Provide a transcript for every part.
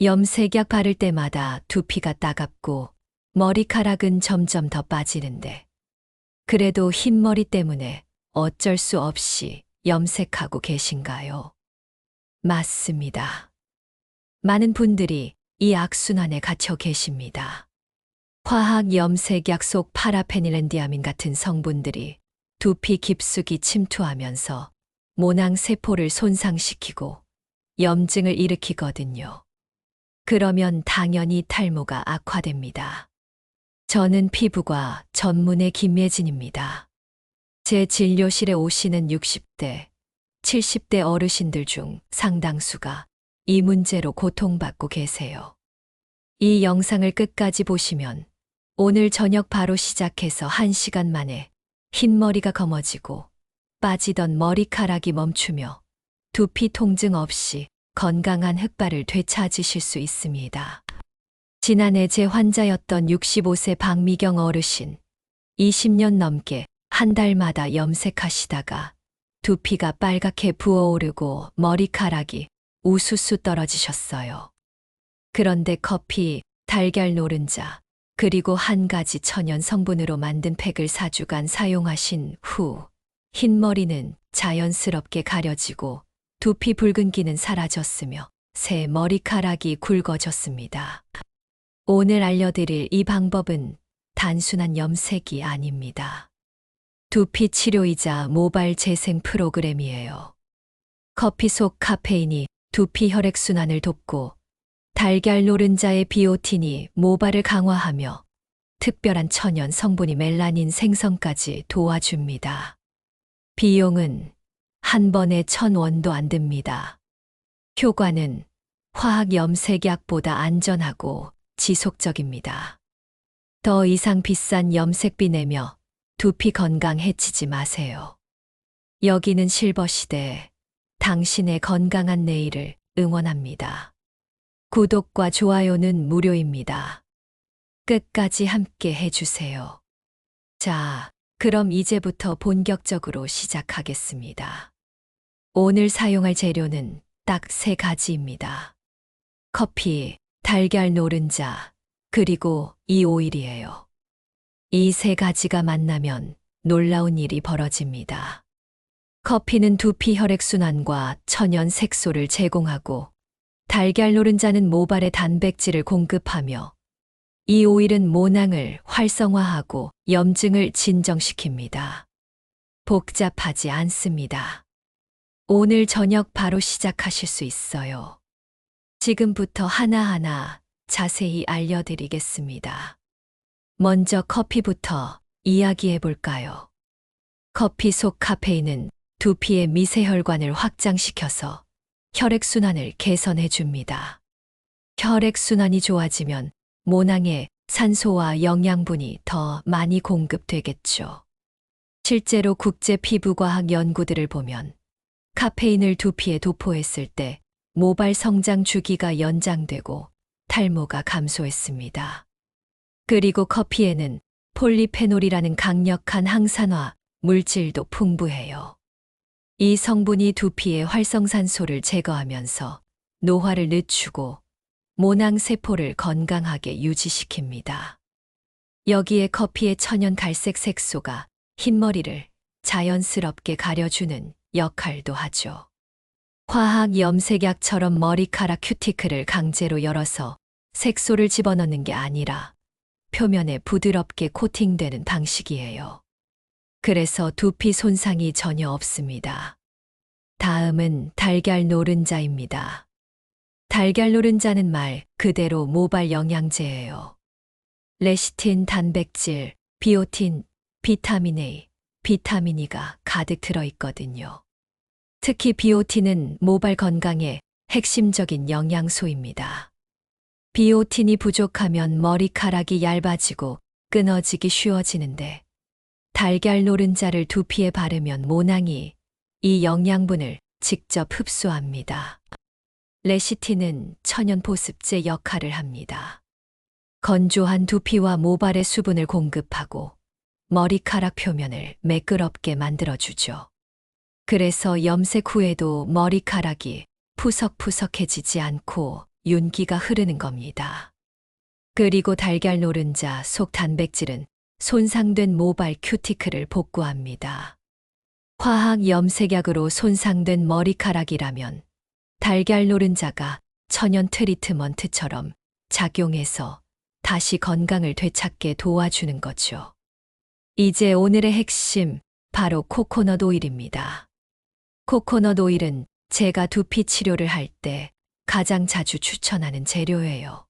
염색약 바를 때마다 두피가 따갑고 머리카락은 점점 더 빠지는데 그래도 흰머리 때문에 어쩔 수 없이 염색하고 계신가요? 맞습니다. 많은 분들이 이 악순환에 갇혀 계십니다. 화학 염색약 속 파라페닐렌디아민 같은 성분들이 두피 깊숙이 침투하면서 모낭 세포를 손상시키고 염증을 일으키거든요. 그러면 당연히 탈모가 악화됩니다. 저는 피부과 전문의 김예진입니다. 제 진료실에 오시는 60대, 70대 어르신들 중 상당수가 이 문제로 고통받고 계세요. 이 영상을 끝까지 보시면 오늘 저녁 바로 시작해서 1시간 만에 흰머리가 검어지고 빠지던 머리카락이 멈추며 두피 통증 없이 건강한 흑발을 되찾으실 수 있습니다. 지난해 제 환자였던 65세 박미경 어르신. 20년 넘게 한 달마다 염색하시다가 두피가 빨갛게 부어오르고 머리카락이 우수수 떨어지셨어요. 그런데 커피, 달걀 노른자, 그리고 한 가지 천연 성분으로 만든 팩을 4주간 사용하신 후 흰머리는 자연스럽게 가려지고 두피 붉은기는 사라졌으며 새 머리카락이 굵어졌습니다. 오늘 알려드릴 이 방법은 단순한 염색이 아닙니다. 두피 치료이자 모발 재생 프로그램이에요. 커피 속 카페인이 두피 혈액순환을 돕고 달걀 노른자의 비오틴이 모발을 강화하며 특별한 천연 성분이 멜라닌 생성까지 도와줍니다. 비용은 한 번에 천 원도 안 듭니다. 효과는 화학 염색약보다 안전하고 지속적입니다. 더 이상 비싼 염색비 내며 두피 건강 해치지 마세요. 여기는 실버 시대, 당신의 건강한 내일을 응원합니다. 구독과 좋아요는 무료입니다. 끝까지 함께 해주세요. 자, 그럼 이제부터 본격적으로 시작하겠습니다. 오늘 사용할 재료는 딱 세 가지입니다. 커피, 달걀 노른자, 그리고 이 오일이에요. 이 세 가지가 만나면 놀라운 일이 벌어집니다. 커피는 두피 혈액순환과 천연 색소를 제공하고 달걀 노른자는 모발에 단백질을 공급하며 이 오일은 모낭을 활성화하고 염증을 진정시킵니다. 복잡하지 않습니다. 오늘 저녁 바로 시작하실 수 있어요. 지금부터 하나하나 자세히 알려드리겠습니다. 먼저 커피부터 이야기해 볼까요? 커피 속 카페인은 두피의 미세혈관을 확장시켜서 혈액순환을 개선해 줍니다. 혈액순환이 좋아지면 모낭에 산소와 영양분이 더 많이 공급되겠죠. 실제로 국제 피부과학 연구들을 보면 카페인을 두피에 도포했을 때 모발 성장 주기가 연장되고 탈모가 감소했습니다. 그리고 커피에는 폴리페놀이라는 강력한 항산화 물질도 풍부해요. 이 성분이 두피의 활성산소를 제거하면서 노화를 늦추고 모낭 세포를 건강하게 유지시킵니다. 여기에 커피의 천연 갈색 색소가 흰머리를 자연스럽게 가려주는 역할도 하죠. 화학 염색약처럼 머리카락 큐티클을 강제로 열어서 색소를 집어넣는 게 아니라 표면에 부드럽게 코팅되는 방식이에요. 그래서 두피 손상이 전혀 없습니다. 다음은 달걀 노른자입니다. 달걀 노른자는 말 그대로 모발 영양제예요. 레시틴 단백질, 비오틴, 비타민 A, 비타민 E가 가득 들어 있거든요. 특히 비오틴은 모발 건강에 핵심적인 영양소입니다. 비오틴이 부족하면 머리카락이 얇아지고 끊어지기 쉬워지는데 달걀 노른자를 두피에 바르면 모낭이 이 영양분을 직접 흡수합니다. 레시틴은 천연 보습제 역할을 합니다. 건조한 두피와 모발의 수분을 공급하고 머리카락 표면을 매끄럽게 만들어주죠. 그래서 염색 후에도 머리카락이 푸석푸석해지지 않고 윤기가 흐르는 겁니다. 그리고 달걀 노른자 속 단백질은 손상된 모발 큐티클을 복구합니다. 화학 염색약으로 손상된 머리카락이라면 달걀 노른자가 천연 트리트먼트처럼 작용해서 다시 건강을 되찾게 도와주는 거죠. 이제 오늘의 핵심, 바로 코코넛 오일입니다. 코코넛 오일은 제가 두피 치료를 할 때 가장 자주 추천하는 재료예요.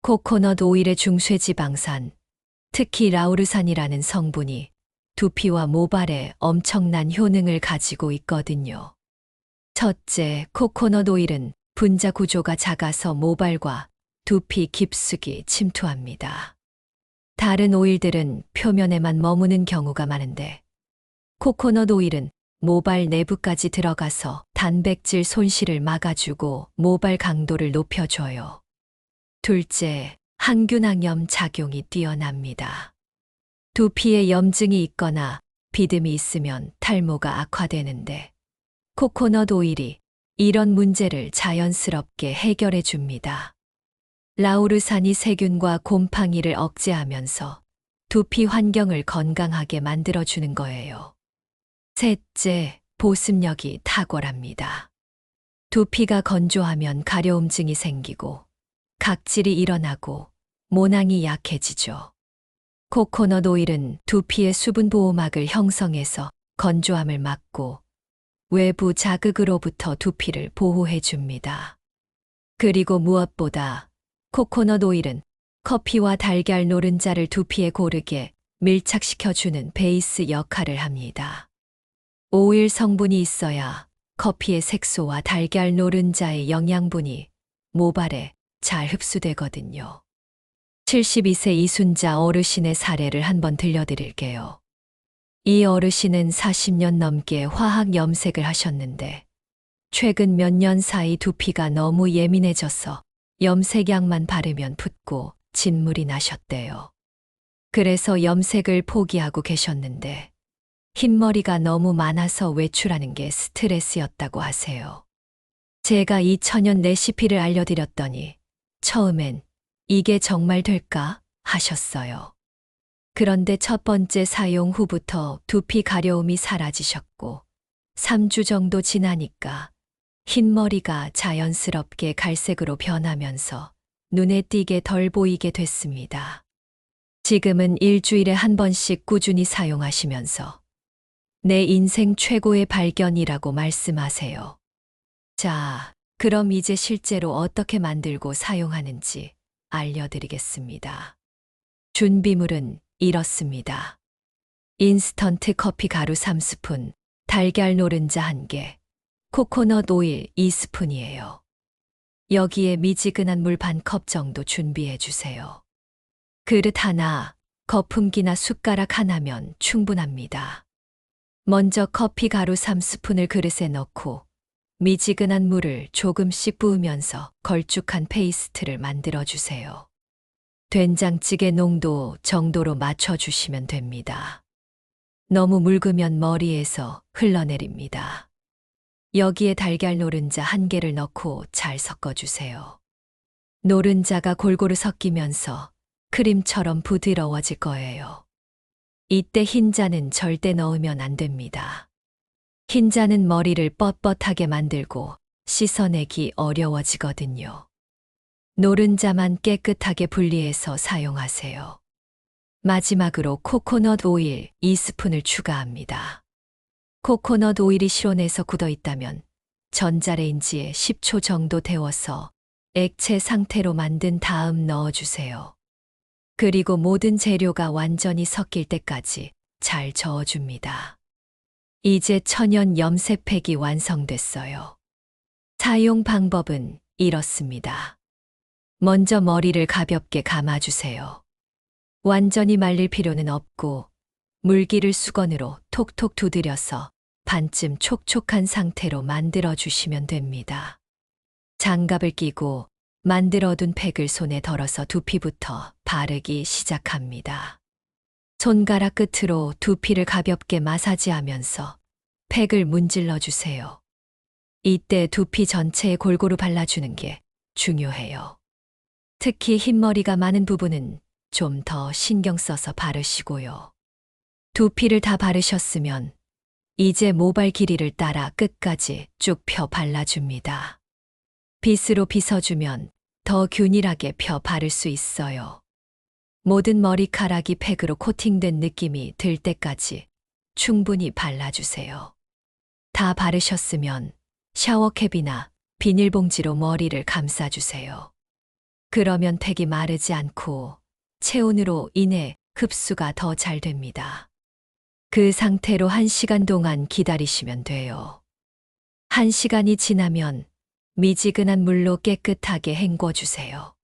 코코넛 오일의 중쇠지방산, 특히 라우르산이라는 성분이 두피와 모발에 엄청난 효능을 가지고 있거든요. 첫째, 코코넛 오일은 분자 구조가 작아서 모발과 두피 깊숙이 침투합니다. 다른 오일들은 표면에만 머무는 경우가 많은데 코코넛 오일은 모발 내부까지 들어가서 단백질 손실을 막아주고 모발 강도를 높여줘요. 둘째, 항균항염 작용이 뛰어납니다. 두피에 염증이 있거나 비듬이 있으면 탈모가 악화되는데 코코넛 오일이 이런 문제를 자연스럽게 해결해 줍니다. 라우르산이 세균과 곰팡이를 억제하면서 두피 환경을 건강하게 만들어주는 거예요. 셋째, 보습력이 탁월합니다. 두피가 건조하면 가려움증이 생기고 각질이 일어나고 모낭이 약해지죠. 코코넛 오일은 두피의 수분 보호막을 형성해서 건조함을 막고 외부 자극으로부터 두피를 보호해 줍니다. 그리고 무엇보다 코코넛 오일은 커피와 달걀 노른자를 두피에 고르게 밀착시켜주는 베이스 역할을 합니다. 오일 성분이 있어야 커피의 색소와 달걀 노른자의 영양분이 모발에 잘 흡수되거든요. 72세 이순자 어르신의 사례를 한번 들려드릴게요. 이 어르신은 40년 넘게 화학 염색을 하셨는데 최근 몇 년 사이 두피가 너무 예민해져서 염색약만 바르면 붓고 진물이 나셨대요. 그래서 염색을 포기하고 계셨는데 흰머리가 너무 많아서 외출하는 게 스트레스였다고 하세요. 제가 이 천연 레시피를 알려드렸더니 처음엔 이게 정말 될까 하셨어요. 그런데 첫 번째 사용 후부터 두피 가려움이 사라지셨고 3주 정도 지나니까 흰머리가 자연스럽게 갈색으로 변하면서 눈에 띄게 덜 보이게 됐습니다. 지금은 일주일에 한 번씩 꾸준히 사용하시면서 내 인생 최고의 발견이라고 말씀하세요. 자, 그럼 이제 실제로 어떻게 만들고 사용하는지 알려드리겠습니다. 준비물은 이렇습니다. 인스턴트 커피 가루 3스푼, 달걀 노른자 1개, 코코넛 오일 2스푼이에요. 여기에 미지근한 물 반 컵 정도 준비해 주세요. 그릇 하나, 거품기나 숟가락 하나면 충분합니다. 먼저 커피 가루 3스푼을 그릇에 넣고 미지근한 물을 조금씩 부으면서 걸쭉한 페이스트를 만들어 주세요. 된장찌개 농도 정도로 맞춰 주시면 됩니다. 너무 묽으면 머리에서 흘러내립니다. 여기에 달걀 노른자 한 개를 넣고 잘 섞어 주세요. 노른자가 골고루 섞이면서 크림처럼 부드러워질 거예요. 이때 흰자는 절대 넣으면 안 됩니다. 흰자는 머리를 뻣뻣하게 만들고 씻어내기 어려워지거든요. 노른자만 깨끗하게 분리해서 사용하세요. 마지막으로 코코넛 오일 2스푼을 추가합니다. 코코넛 오일이 실온에서 굳어 있다면 전자레인지에 10초 정도 데워서 액체 상태로 만든 다음 넣어주세요. 그리고 모든 재료가 완전히 섞일 때까지 잘 저어줍니다. 이제 천연 염색팩이 완성됐어요. 사용 방법은 이렇습니다. 먼저 머리를 가볍게 감아주세요. 완전히 말릴 필요는 없고 물기를 수건으로 톡톡 두드려서 반쯤 촉촉한 상태로 만들어 주시면 됩니다. 장갑을 끼고 만들어둔 팩을 손에 덜어서 두피부터 바르기 시작합니다. 손가락 끝으로 두피를 가볍게 마사지하면서 팩을 문질러 주세요. 이때 두피 전체에 골고루 발라주는 게 중요해요. 특히 흰머리가 많은 부분은 좀 더 신경 써서 바르시고요. 두피를 다 바르셨으면 이제 모발 길이를 따라 끝까지 쭉 펴 발라줍니다. 빗으로 빗어주면 더 균일하게 펴 바를 수 있어요. 모든 머리카락이 팩으로 코팅된 느낌이 들 때까지 충분히 발라주세요. 다 바르셨으면 샤워캡이나 비닐봉지로 머리를 감싸주세요. 그러면 팩이 마르지 않고 체온으로 인해 흡수가 더 잘 됩니다. 그 상태로 1시간 동안 기다리시면 돼요. 1시간이 지나면 미지근한 물로 깨끗하게 헹궈 주세요.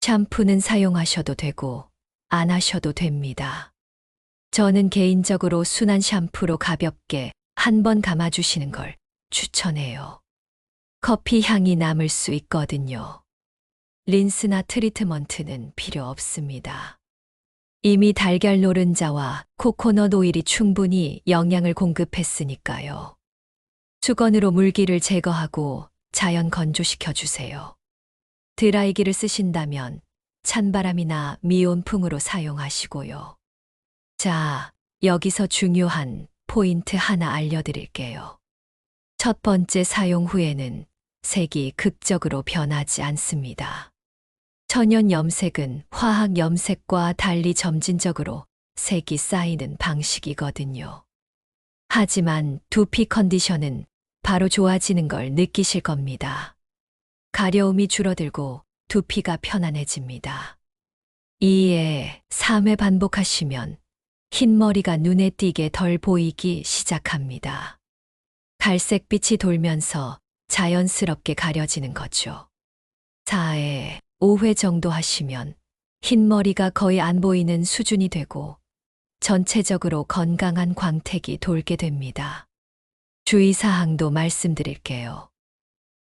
샴푸는 사용하셔도 되고 안 하셔도 됩니다. 저는 개인적으로 순한 샴푸로 가볍게 한 번 감아주시는 걸 추천해요. 커피 향이 남을 수 있거든요. 린스나 트리트먼트는 필요 없습니다. 이미 달걀 노른자와 코코넛 오일이 충분히 영양을 공급했으니까요. 수건으로 물기를 제거하고 자연 건조시켜 주세요. 드라이기를 쓰신다면 찬바람이나 미온풍으로 사용하시고요. 자, 여기서 중요한 포인트 하나 알려드릴게요. 첫 번째 사용 후에는 색이 극적으로 변하지 않습니다. 천연 염색은 화학 염색과 달리 점진적으로 색이 쌓이는 방식이거든요. 하지만 두피 컨디션은 바로 좋아지는 걸 느끼실 겁니다. 가려움이 줄어들고 두피가 편안해집니다. 이에 3회 반복하시면 흰머리가 눈에 띄게 덜 보이기 시작합니다. 갈색빛이 돌면서 자연스럽게 가려지는 거죠. 4회, 5회 정도 하시면 흰머리가 거의 안 보이는 수준이 되고 전체적으로 건강한 광택이 돌게 됩니다. 주의사항도 말씀드릴게요.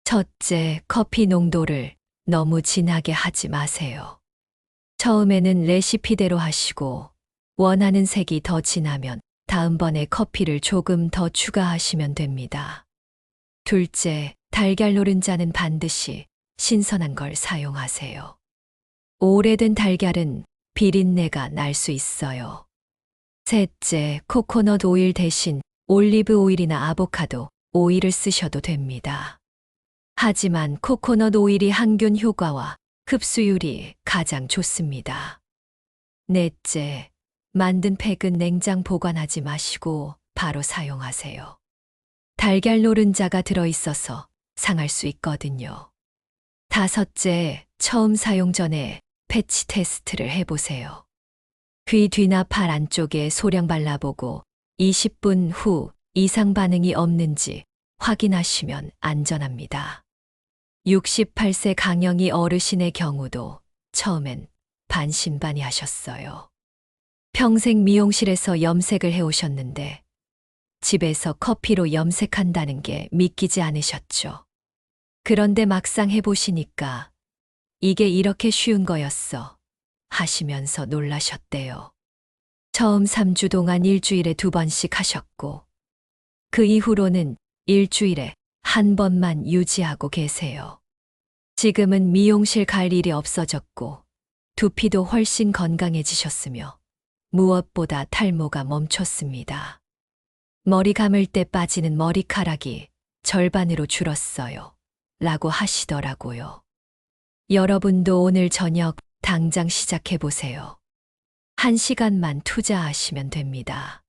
첫째, 커피 농도를 너무 진하게 하지 마세요. 처음에는 레시피대로 하시고 원하는 색이 더 진하면 다음번에 커피를 조금 더 추가하시면 됩니다. 둘째, 달걀 노른자는 반드시 신선한 걸 사용하세요. 오래된 달걀은 비린내가 날 수 있어요. 셋째, 코코넛 오일 대신 올리브 오일이나 아보카도 오일을 쓰셔도 됩니다. 하지만 코코넛 오일이 항균 효과와 흡수율이 가장 좋습니다. 넷째, 만든 팩은 냉장 보관하지 마시고 바로 사용하세요. 달걀 노른자가 들어있어서 상할 수 있거든요. 다섯째, 처음 사용 전에 패치 테스트를 해보세요. 귀 뒤나 팔 안쪽에 소량 발라보고 20분 후 이상 반응이 없는지 확인하시면 안전합니다. 68세 강영희 어르신의 경우도 처음엔 반신반의 하셨어요. 평생 미용실에서 염색을 해오셨는데 집에서 커피로 염색한다는 게 믿기지 않으셨죠. 그런데 막상 해보시니까 이게 이렇게 쉬운 거였어 하시면서 놀라셨대요. 처음 3주 동안 일주일에 두 번씩 하셨고 그 이후로는 일주일에 한 번만 유지하고 계세요. 지금은 미용실 갈 일이 없어졌고 두피도 훨씬 건강해지셨으며 무엇보다 탈모가 멈췄습니다. 머리 감을 때 빠지는 머리카락이 절반으로 줄었어요. 라고 하시더라고요. 여러분도 오늘 저녁 당장 시작해 보세요. 한 시간만 투자하시면 됩니다.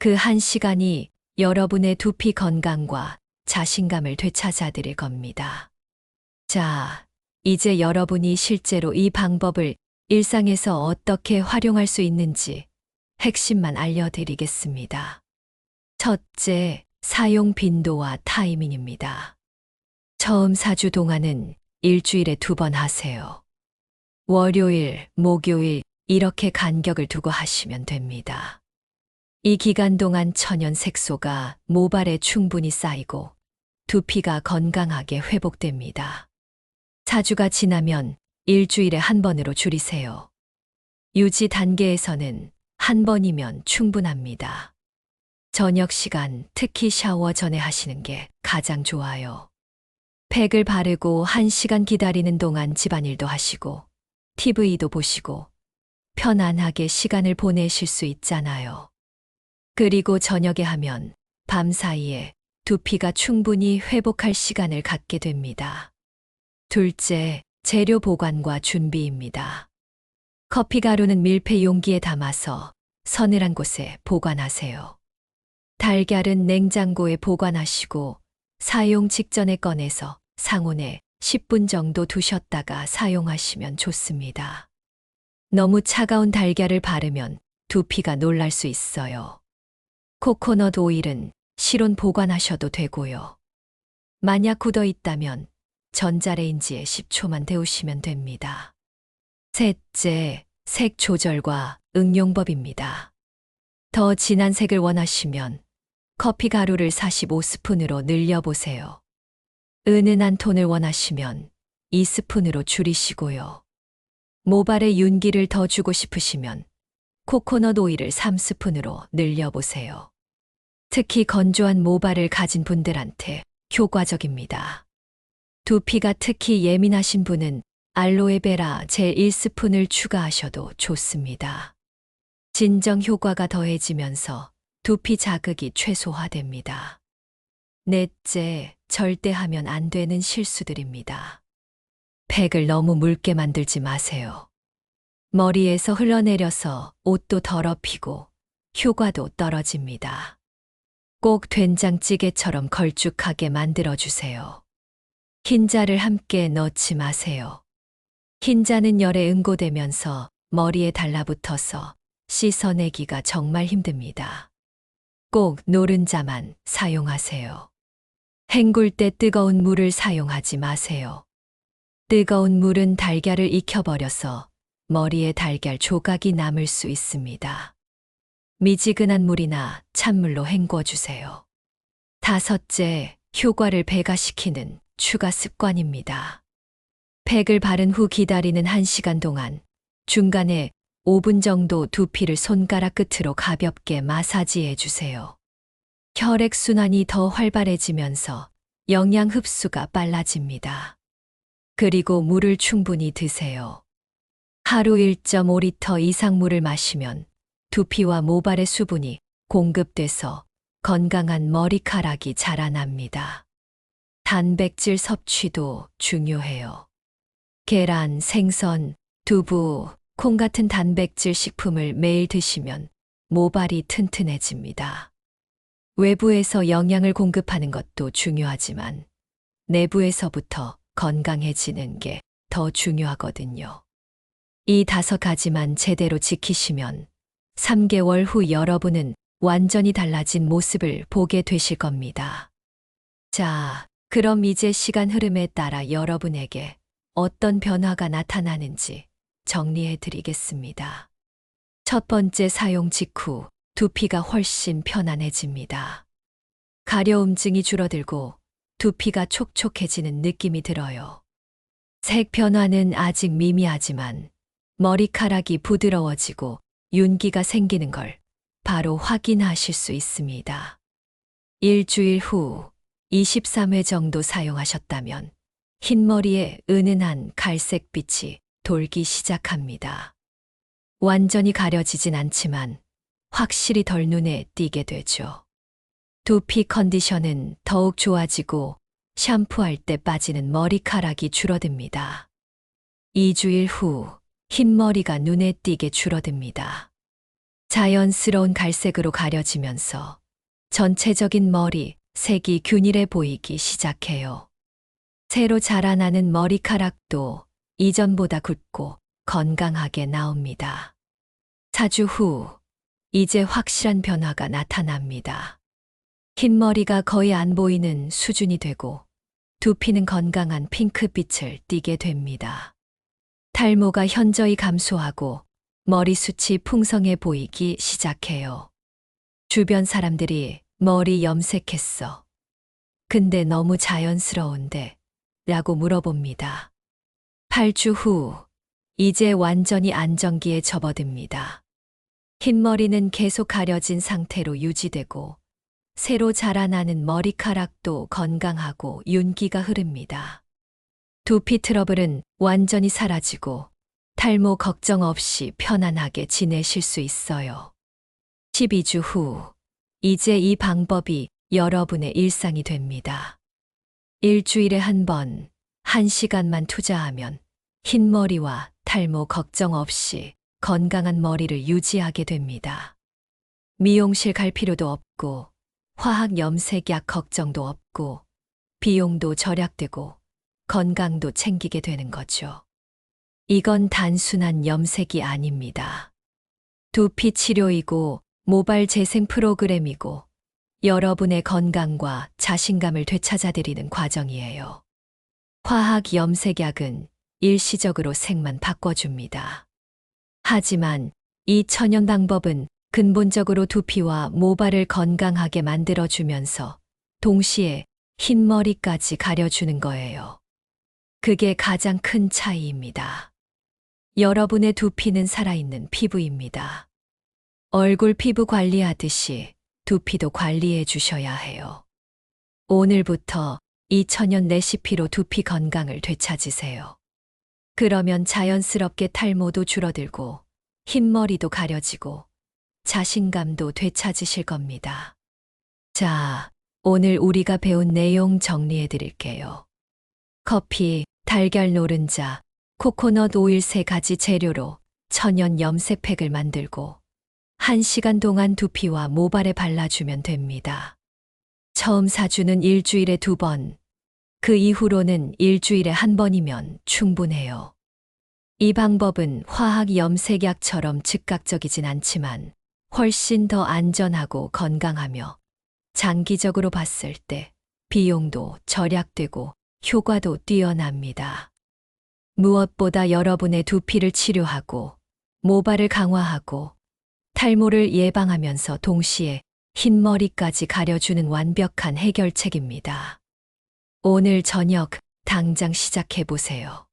그 한 시간이 여러분의 두피 건강과 자신감을 되찾아 드릴 겁니다. 자, 이제 여러분이 실제로 이 방법을 일상에서 어떻게 활용할 수 있는지 핵심만 알려드리겠습니다. 첫째, 사용 빈도와 타이밍입니다. 처음 4주 동안은 일주일에 두 번 하세요. 월요일, 목요일 이렇게 간격을 두고 하시면 됩니다. 이 기간 동안 천연 색소가 모발에 충분히 쌓이고 두피가 건강하게 회복됩니다. 4주가 지나면 일주일에 한 번으로 줄이세요. 유지 단계에서는 한 번이면 충분합니다. 저녁 시간, 특히 샤워 전에 하시는 게 가장 좋아요. 팩을 바르고 한 시간 기다리는 동안 집안일도 하시고, TV도 보시고, 편안하게 시간을 보내실 수 있잖아요. 그리고 저녁에 하면 밤 사이에 두피가 충분히 회복할 시간을 갖게 됩니다. 둘째, 재료 보관과 준비입니다. 커피 가루는 밀폐 용기에 담아서 서늘한 곳에 보관하세요. 달걀은 냉장고에 보관하시고 사용 직전에 꺼내서 상온에 10분 정도 두셨다가 사용하시면 좋습니다. 너무 차가운 달걀을 바르면 두피가 놀랄 수 있어요. 코코넛 오일은 실온 보관하셔도 되고요. 만약 굳어 있다면 전자레인지에 10초만 데우시면 됩니다. 셋째, 색 조절과 응용법입니다. 더 진한 색을 원하시면 커피 가루를 45스푼으로 늘려보세요. 은은한 톤을 원하시면 2스푼으로 줄이시고요. 모발에 윤기를 더 주고 싶으시면 코코넛 오일을 3스푼으로 늘려보세요. 특히 건조한 모발을 가진 분들한테 효과적입니다. 두피가 특히 예민하신 분은 알로에베라 젤 1스푼을 추가하셔도 좋습니다. 진정 효과가 더해지면서 두피 자극이 최소화됩니다. 넷째, 절대 하면 안 되는 실수들입니다. 팩을 너무 묽게 만들지 마세요. 머리에서 흘러내려서 옷도 더럽히고 효과도 떨어집니다. 꼭 된장찌개처럼 걸쭉하게 만들어주세요. 흰자를 함께 넣지 마세요. 흰자는 열에 응고되면서 머리에 달라붙어서 씻어내기가 정말 힘듭니다. 꼭 노른자만 사용하세요. 헹굴 때 뜨거운 물을 사용하지 마세요. 뜨거운 물은 달걀을 익혀버려서 머리에 달걀 조각이 남을 수 있습니다. 미지근한 물이나 찬물로 헹궈 주세요. 다섯째, 효과를 배가시키는 추가 습관입니다. 팩을 바른 후 기다리는 1시간 동안 중간에 5분 정도 두피를 손가락 끝으로 가볍게 마사지해 주세요. 혈액순환이 더 활발해지면서 영양 흡수가 빨라집니다. 그리고 물을 충분히 드세요. 하루 1.5리터 이상 물을 마시면 두피와 모발의 수분이 공급돼서 건강한 머리카락이 자라납니다. 단백질 섭취도 중요해요. 계란, 생선, 두부, 콩 같은 단백질 식품을 매일 드시면 모발이 튼튼해집니다. 외부에서 영양을 공급하는 것도 중요하지만 내부에서부터 건강해지는 게 더 중요하거든요. 이 다섯 가지만 제대로 지키시면 3개월 후 여러분은 완전히 달라진 모습을 보게 되실 겁니다. 자, 그럼 이제 시간 흐름에 따라 여러분에게 어떤 변화가 나타나는지 정리해 드리겠습니다. 첫 번째 사용 직후 두피가 훨씬 편안해집니다. 가려움증이 줄어들고 두피가 촉촉해지는 느낌이 들어요. 색 변화는 아직 미미하지만 머리카락이 부드러워지고 윤기가 생기는 걸 바로 확인하실 수 있습니다. 일주일 후 23회 정도 사용하셨다면 흰머리에 은은한 갈색빛이 돌기 시작합니다. 완전히 가려지진 않지만 확실히 덜 눈에 띄게 되죠. 두피 컨디션은 더욱 좋아지고 샴푸할 때 빠지는 머리카락이 줄어듭니다. 2주일 후 흰머리가 눈에 띄게 줄어듭니다. 자연스러운 갈색으로 가려지면서 전체적인 머리 색이 균일해 보이기 시작해요. 새로 자라나는 머리카락도 이전보다 굳고 건강하게 나옵니다. 4주 후, 이제 확실한 변화가 나타납니다. 흰 머리가 거의 안 보이는 수준이 되고 두피는 건강한 핑크빛을 띠게 됩니다. 탈모가 현저히 감소하고 머리숱이 풍성해 보이기 시작해요. 주변 사람들이 머리 염색했어. 근데 너무 자연스러운데? 라고 물어봅니다. 8주 후, 이제 완전히 안정기에 접어듭니다. 흰머리는 계속 가려진 상태로 유지되고 새로 자라나는 머리카락도 건강하고 윤기가 흐릅니다. 두피 트러블은 완전히 사라지고 탈모 걱정 없이 편안하게 지내실 수 있어요. 12주 후, 이제 이 방법이 여러분의 일상이 됩니다. 일주일에 한 번, 한 시간만 투자하면 흰머리와 탈모 걱정 없이 건강한 머리를 유지하게 됩니다. 미용실 갈 필요도 없고, 화학 염색약 걱정도 없고, 비용도 절약되고, 건강도 챙기게 되는 거죠. 이건 단순한 염색이 아닙니다. 두피 치료이고 모발 재생 프로그램이고 여러분의 건강과 자신감을 되찾아드리는 과정이에요. 화학 염색약은 일시적으로 색만 바꿔줍니다. 하지만 이 천연 방법은 근본적으로 두피와 모발을 건강하게 만들어주면서 동시에 흰머리까지 가려주는 거예요. 그게 가장 큰 차이입니다. 여러분의 두피는 살아있는 피부입니다. 얼굴 피부 관리하듯이 두피도 관리해 주셔야 해요. 오늘부터 이 천연 레시피로 두피 건강을 되찾으세요. 그러면 자연스럽게 탈모도 줄어들고 흰머리도 가려지고 자신감도 되찾으실 겁니다. 자, 오늘 우리가 배운 내용 정리해 드릴게요. 커피, 달걀 노른자, 코코넛 오일 세 가지 재료로 천연 염색팩을 만들고 한 시간 동안 두피와 모발에 발라주면 됩니다. 처음 사주는 일주일에 두 번, 그 이후로는 일주일에 한 번이면 충분해요. 이 방법은 화학 염색약처럼 즉각적이진 않지만 훨씬 더 안전하고 건강하며 장기적으로 봤을 때 비용도 절약되고 효과도 뛰어납니다. 무엇보다 여러분의 두피를 치료하고 모발을 강화하고 탈모를 예방하면서 동시에 흰머리까지 가려주는 완벽한 해결책입니다. 오늘 저녁 당장 시작해 보세요.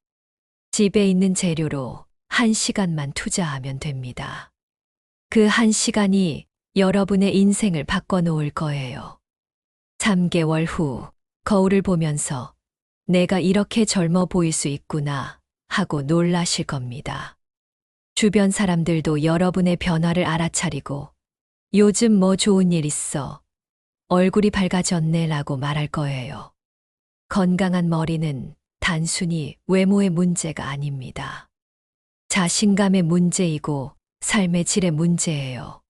집에 있는 재료로 한 시간만 투자하면 됩니다. 그 한 시간이 여러분의 인생을 바꿔놓을 거예요. 3개월 후 거울을 보면서 내가 이렇게 젊어 보일 수 있구나 하고 놀라실 겁니다. 주변 사람들도 여러분의 변화를 알아차리고 요즘 뭐 좋은 일 있어. 얼굴이 밝아졌네 라고 말할 거예요. 건강한 머리는 단순히 외모의 문제가 아닙니다. 자신감의 문제이고 삶의 질의 문제예요.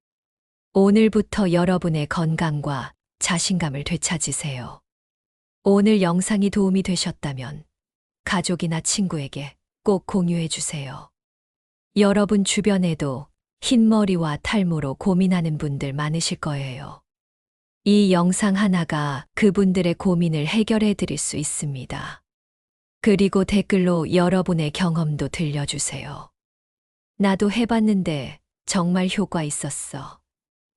오늘부터 여러분의 건강과 자신감을 되찾으세요. 오늘 영상이 도움이 되셨다면 가족이나 친구에게 꼭 공유해 주세요. 여러분 주변에도 흰머리와 탈모로 고민하는 분들 많으실 거예요. 이 영상 하나가 그분들의 고민을 해결해 드릴 수 있습니다. 그리고 댓글로 여러분의 경험도 들려주세요. 나도 해봤는데 정말 효과 있었어.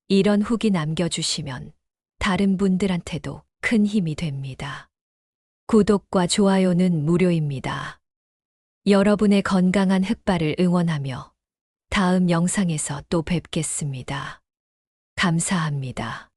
이런 후기 남겨주시면 다른 분들한테도 큰 힘이 됩니다. 구독과 좋아요는 무료입니다. 여러분의 건강한 흑발을 응원하며 다음 영상에서 또 뵙겠습니다. 감사합니다.